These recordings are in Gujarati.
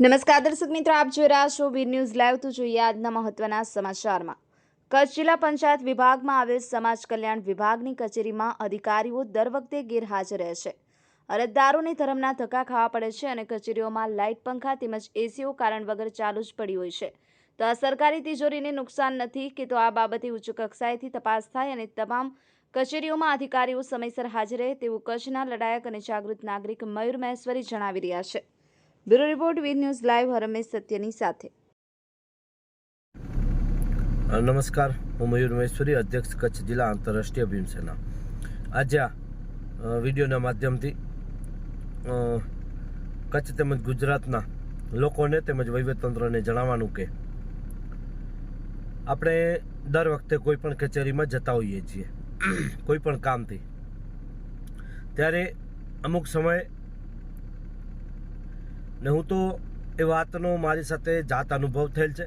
નમસ્કાર દર્શક મિત્રો, આપ જોઈ રહ્યા છો વીર ન્યૂઝ લાઈવ. તો જોઈએ આજના મહત્વના સમાચારમાં. કચ્છ જિલ્લા પંચાયત વિભાગમાં આવેલ સમાજ કલ્યાણ વિભાગની કચેરીમાં અધિકારીઓ દર વખતે ગેરહાજર રહે છે. અરજદારોને ધરમના ધક્કા ખાવા પડે છે અને કચેરીઓમાં લાઇટ પંખા તેમજ એસીઓ કારણ વગર ચાલુ જ પડી હોય છે. તો આ સરકારી તિજોરીને નુકસાન નથી કે તો આ બાબતે ઉચ્ચ કક્ષાએથી તપાસ થાય અને તમામ કચેરીઓમાં અધિકારીઓ સમયસર હાજર રહે તેવું કચ્છના લડાયક અને જાગૃત નાગરિક મયુર મહેશ્વરી જણાવી રહ્યા છે. Bureau report Veer news live Harmesh સત્યની સાથે. નમસ્કાર. હું મયુર મહેશ્વરી, અધ્યક્ષ કચ્છ જિલ્લા આંતરરાષ્ટ્રીય ભીમસેના. આજે આ વિડીયોના માધ્યમથી કચ્છ તેમજ ગુજરાતના લોકોને તેમજ વહીવટતંત્રને જણાવવાનું કે, આપણે દર વખતે કોઈ પણ કચેરીમાં જતા હોઈએ છીએ, કોઈ પણ કામથી. ત્યારે અમુક સમયે ને હું તો એ વાતનો મારી સાથે જાત અનુભવ થયેલ છે.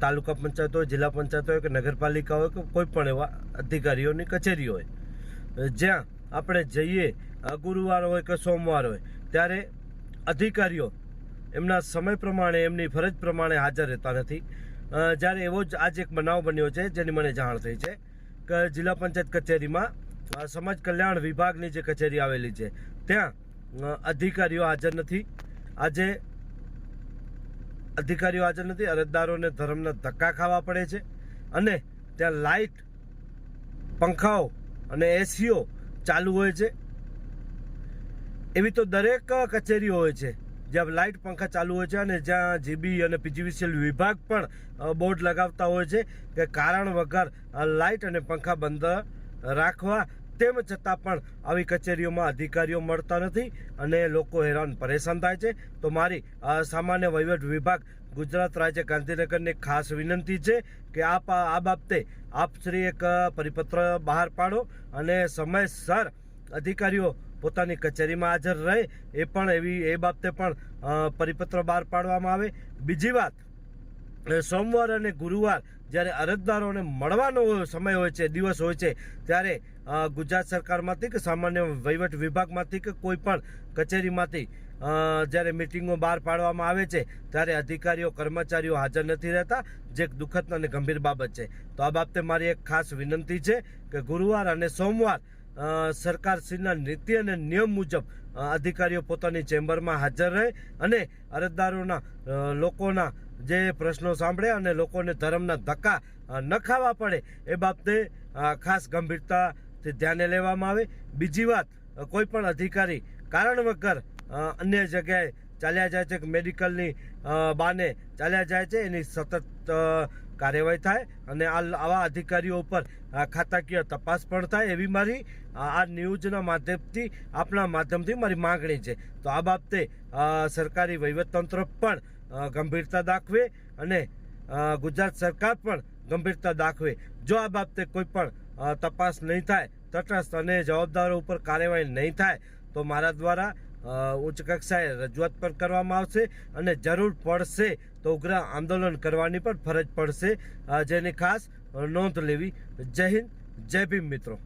તાલુકા પંચાયત હોય, જિલ્લા પંચાયત હોય કે નગરપાલિકા હોય કે કોઈ પણ એવા અધિકારીઓની કચેરી હોય. જ્યાં આપણે જઈએ ગુરુવાર હોય કે સોમવાર હોય, ત્યારે અધિકારીઓ એમના સમય પ્રમાણે, એમની ફરજ પ્રમાણે હાજર રહેતા નથી. જ્યારે એવો જ આજ એક બનાવ બન્યો છે, જેની મને જાણ થઈ છે કે જિલ્લા પંચાયત કચેરીમાં સમાજ કલ્યાણ વિભાગની જે કચેરી આવેલી છે, ત્યાં અધિકારીઓ હાજર નથી. આજે અધિકારીઓ હાજર નથી, અરજદારોને ધર્મના ધક્કા ખાવા પડે છે અને ત્યાં લાઇટ, પંખાઓ અને એસીઓ ચાલુ હોય છે. એવી તો દરેક કચેરીઓ હોય છે, જ્યાં લાઇટ, પંખા ચાલુ હોય છે અને જ્યાં જીબી અને પીજીવીસીએલ વિભાગ પણ બોર્ડ લગાવતા હોય છે કે કારણ વગર લાઇટ અને પંખા બંધ રાખવા તેમ છતાં પણ આવી કચેરીઓમાં અધિકારીઓ મળતા નથી અને લોકો હેરાન પરેશાન થાય છે. તો મારી સામાન્ય વહીવટ વિભાગ ગુજરાત રાજ્ય ગાંધીનગરની ખાસ વિનંતી છે કે આપ, આ બાબતે આપ શ્રી એક પરિપત્ર બહાર પાડો અને સમયસર અધિકારીઓ પોતાની કચેરીમાં હાજર રહે. એ પણ એવી, એ બાબતે પણ પરિપત્ર બહાર પાડવામાં આવે. બીજી વાત સોમવાર અને ગુરુવાર જ્યારે અરજદારોને મળવાનો સમય હોય છે, દિવસ હોય છે, ત્યારે ગુજરાત સરકારમાંથી કે સામાન્ય વહીવટ વિભાગમાંથી કે કોઈ પણ કચેરીમાંથી જ્યારે મિટિંગો બહાર પાડવામાં આવે છે, ત્યારે અધિકારીઓ, કર્મચારીઓ હાજર નથી રહેતા, જે એક દુઃખદ અને ગંભીર બાબત છે. તો આ બાબતે મારી એક ખાસ વિનંતી છે કે ગુરુવાર અને સોમવાર સરકારશ્રીના નીતિ અને નિયમ મુજબ અધિકારીઓ પોતાની ચેમ્બરમાં હાજર રહે અને અરજદારોના લોકોના જે પ્રશ્નો સાંભળે અને લોકોને ધર્મના ધક્કા ન ખાવા પડે, એ બાબતે ખાસ ગંભીરતાથી ધ્યાને લેવામાં આવે. બીજી વાત કોઈ પણ અધિકારી કારણ વગર અન્ય જગ્યાએ ચાલ્યા જાય છે કે મેડિકલની બાને ચાલ્યા જાય છે, એની સતત કાર્યવાહી થાય અને આવા અધિકારીઓ ઉપર ખાતાકીય તપાસ પણ થાય. એવી મારી આ ન્યૂઝના માધ્યમથી આપણા માધ્યમથી મારી માંગણી છે. તો આ બાબતે સરકારી વહીવટતંત્ર પણ ગંભીરતા દાખવે અને ગુજરાત સરકાર પણ ગંભીરતા દાખવે. જો આ બાબતે કોઈ પણ તપાસ નહીં થાય, તટસ્થ અને જવાબદારો ઉપર કાર્યવાહી નહીં થાય, તો મારા દ્વારા ઉચ્ચ કક્ષાએ રજૂઆત પણ કરવામાં આવશે અને જરૂર પડશે તો ઉગ્ર આંદોલન કરવાની પણ ફરજ પડશે. જેની ખાસ નોંધ લેવી. જય હિન્દ, જય ભીમ મિત્રો.